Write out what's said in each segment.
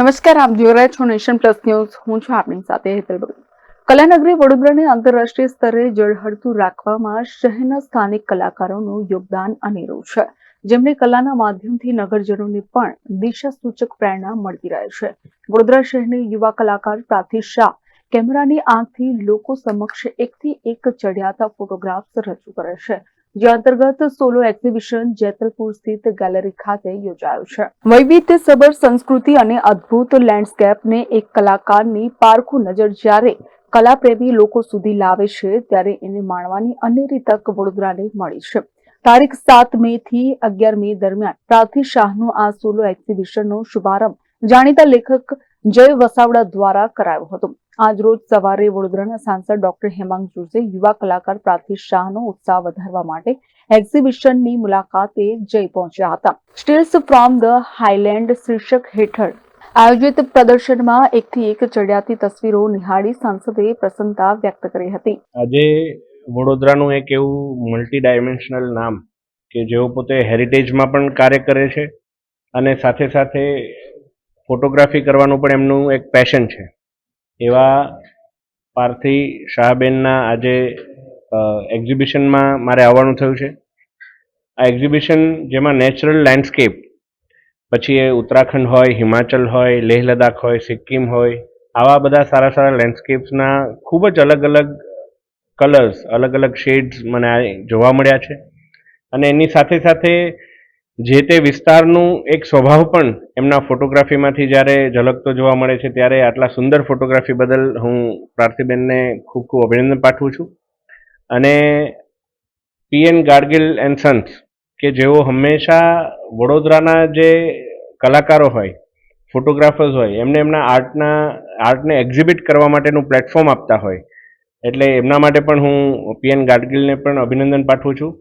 નમસ્કાર, આપ જોઈ રહ્યા છો નેશન પ્લસ ન્યૂઝ. હું છું આપણી સાથે હેતલ કલાનગરી વડોદરાને આંતરરાષ્ટ્રીય સ્તરે જળહળતું રાખવામાં શહેરના સ્થાનિક કલાકારોનું યોગદાન અનેરું છે. જેમને કલાના માધ્યમથી નગરજનોને પણ દિશા સૂચક પ્રેરણા મળતી રહે છે. વડોદરા શહેરની યુવા કલાકાર પ્રાર્થી શાહ કેમેરાની આંખથી લોકો સમક્ષ એકથી એક ચડિયાતા ફોટોગ્રાફ્સ રજૂ કરે છે. જે અંતર્ગત સોલો એક્ઝિબિશન જેતલપુર સ્થિત ગેલેરી ખાતે યોજાયું છે. વૈવિધ્યસભર સંસ્કૃતિ અને અદ્ભુત લેન્ડસ્કેપને એક કલાકારની પારખું નજર જ્યારે કલાપ્રેમી લોકો સુધી લાવે છે, ત્યારે એને માણવાની અનેરી તક વડોદરાને મળી છે. તારીખ સાત મે થી અગિયાર મે દરમિયાન પ્રાર્થી શાહનું આ સોલો એક્ઝિબિશનનો શુભારંભ. જાણીતા લેખક જય વસાવડા દ્વારા કરાયો હતો. આજરોજ સવારે વડોદરાના સાંસદ ડોક્ટર હેમાંગ જુર્જે યુવા કલાકાર પ્રાર્થી શાહનો ઉત્સાહ વધારવા માટે એક્ઝિબિશનની મુલાકાતે જઈ પહોંચ્યા હતા. સ્ટીલ્સ ફ્રોમ ધ હાઇલેન્ડ શીર્ષક હેઠળ. આયોજિત પ્રદર્શનમાં એકથી એક ચડિયાતી તસવીરો નિહાળી સાંસદે પ્રસન્નતા વ્યક્ત કરી હતી. આજે વડોદરાનું એક એવું મલ્ટી ડાયમેન્શનલ નામ કે જેઓ પોતે હેરિટેજમાં પણ કાર્ય કરે છે અને સાથે સાથે ફોટોગ્રાફી કરવાનું પણ એમનું એક પેશન છે. એવા પાર્થી શાહબેનના આજે એક્ઝિબિશનમાં મારે આવવાનું થયું છે. આ એક્ઝિબિશન જેમાં નેચરલ લેન્ડસ્કેપ પછી એ ઉત્તરાખંડ હોય, હિમાચલ હોય, લેહ લદાખ હોય, સિક્કિમ હોય, આવા બધા સારા સારા લેન્ડસ્કેપ્સના ખૂબ જ અલગ અલગ કલર્સ અલગ અલગ શેડ્સ મને જોવા મળ્યા છે. અને એની સાથે સાથે જે તે વિસ્તારનું એક સ્વભાવ પણ એમના ફોટોગ્રાફીમાંથી જ્યારે ઝલકતો જોવા મળે છે, ત્યારે આટલા સુંદર ફોટોગ્રાફી બદલ હું પ્રાર્થીબેનને ખૂબ ખૂબ અભિનંદન પાઠવું છું. અને પીએન ગાડગિલ એન્ડ સન્સ, કે જેઓ હંમેશા વડોદરાના જે કલાકારો હોય, ફોટોગ્રાફર્સ હોય, એમને એમના આર્ટના, આર્ટને એક્ઝિબિટ કરવા માટેનું પ્લેટફોર્મ આપતા હોય, એટલે એમના માટે પણ હું પીએન ગાડગિલને પણ અભિનંદન પાઠવું છું.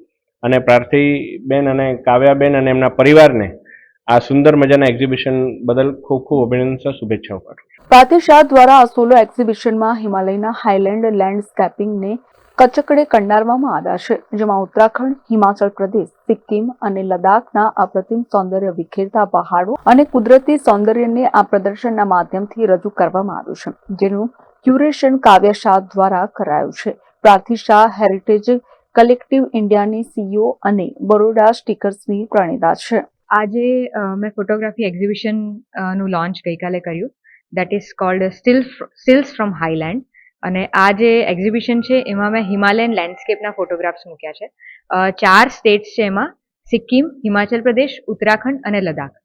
અને પ્રાર્થીબેન અને કાવ્યાબેન અને એમના પરિવારને આ સુંદર મજાના એક્ઝિબિશન બદલ ખૂબ ખૂબ અભિનંદન, શુભેચ્છાઓ પાઠવું પ્રાર્થી શાહ દ્વારા આ સોલો એક્ઝિબિશનમાં હિમાલયના હાઇલેન્ડ લેન્ડસ્કેપિંગને કચકડે કંડારવામાં આવ્યા છે, જેમાં ઉત્તરાખંડ, હિમાચલ પ્રદેશ, સિક્કિમ અને લદ્દાખના અપ્રતિમ સૌંદર્ય વિખેરતા પહાડો અને કુદરતી સૌંદર્યને આ પ્રદર્શનના માધ્યમથી રજૂ કરવામાં આવ્યું છે, જેનું ક્યુરેશન કાવ્ય શાહ દ્વારા કરાયું છે. પ્રાર્થી શાહ હેરિટેજ કલેક્ટિવ ઇન્ડિયાની સીઈઓ અને બરોડા સ્ટીકર્સની પ્રણેતા છે. આજે મેં ફોટોગ્રાફી એક્ઝિબિશનનું લોન્ચ ગઈકાલે કર્યું. That is cold steel steels from highland અને આ જે એક્ઝિબિશન છે, એમાં મેં હિમાલયન લેન્ડસ્કેપના ફોટોગ્રાફ્સ મૂક્યા છે. ચાર સ્ટેટ્સ છે એમાં. સિક્કિમ, હિમાચલ પ્રદેશ, ઉત્તરાખંડ અને લદ્દાખ.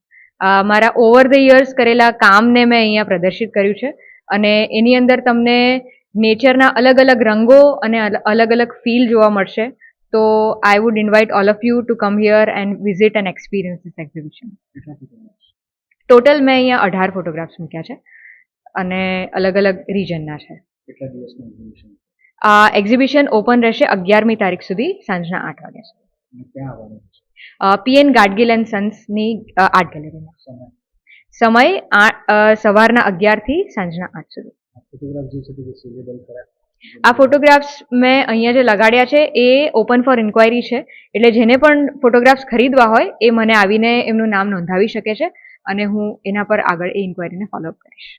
મારા ઓવર ધ યર્સ કરેલા કામને મેં અહીંયા પ્રદર્શિત કર્યું છે. અને એની અંદર તમને નેચરના અલગ અલગ રંગો અને અલગ અલગ ફીલ જોવા મળશે. તો I would invite all of you to come here and visit and experience this exhibition total મેં અહીંયા અઢાર ફોટોગ્રાફ્સ મૂક્યા છે અને અલગ અલગ રીજનના છે આ એક્ઝિબિશન ઓપન રહેશે અગિયારમી તારીખ સુધી સાંજના આઠ વાગ્યા સુધી. પીએન ગાડગિલ એન્ડ સન્સની આર્ટ ગેલેરીમાં સમય? સવારના અગિયારથી સાંજના આઠ સુધી. આ ફોટોગ્રાફ્સ મેં અહીંયા જે લગાડ્યા છે એ ઓપન ફોર ઇન્ક્વાયરી છે. એટલે જેને પણ ફોટોગ્રાફ્સ ખરીદવા હોય એ મને આવીને એમનું નામ નોંધાવી શકે છે અને હું એના પર આગળ એ ઇન્ક્વાયરીને ફોલોઅપ કરીશ.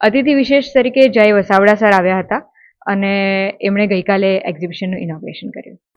અતિથિ વિશેષ તરીકે જય વસાવડા સર આવ્યા હતા અને એમણે ગઈકાલે એક્ઝિબિશનનું ઇનોગ્રેશન કર્યું.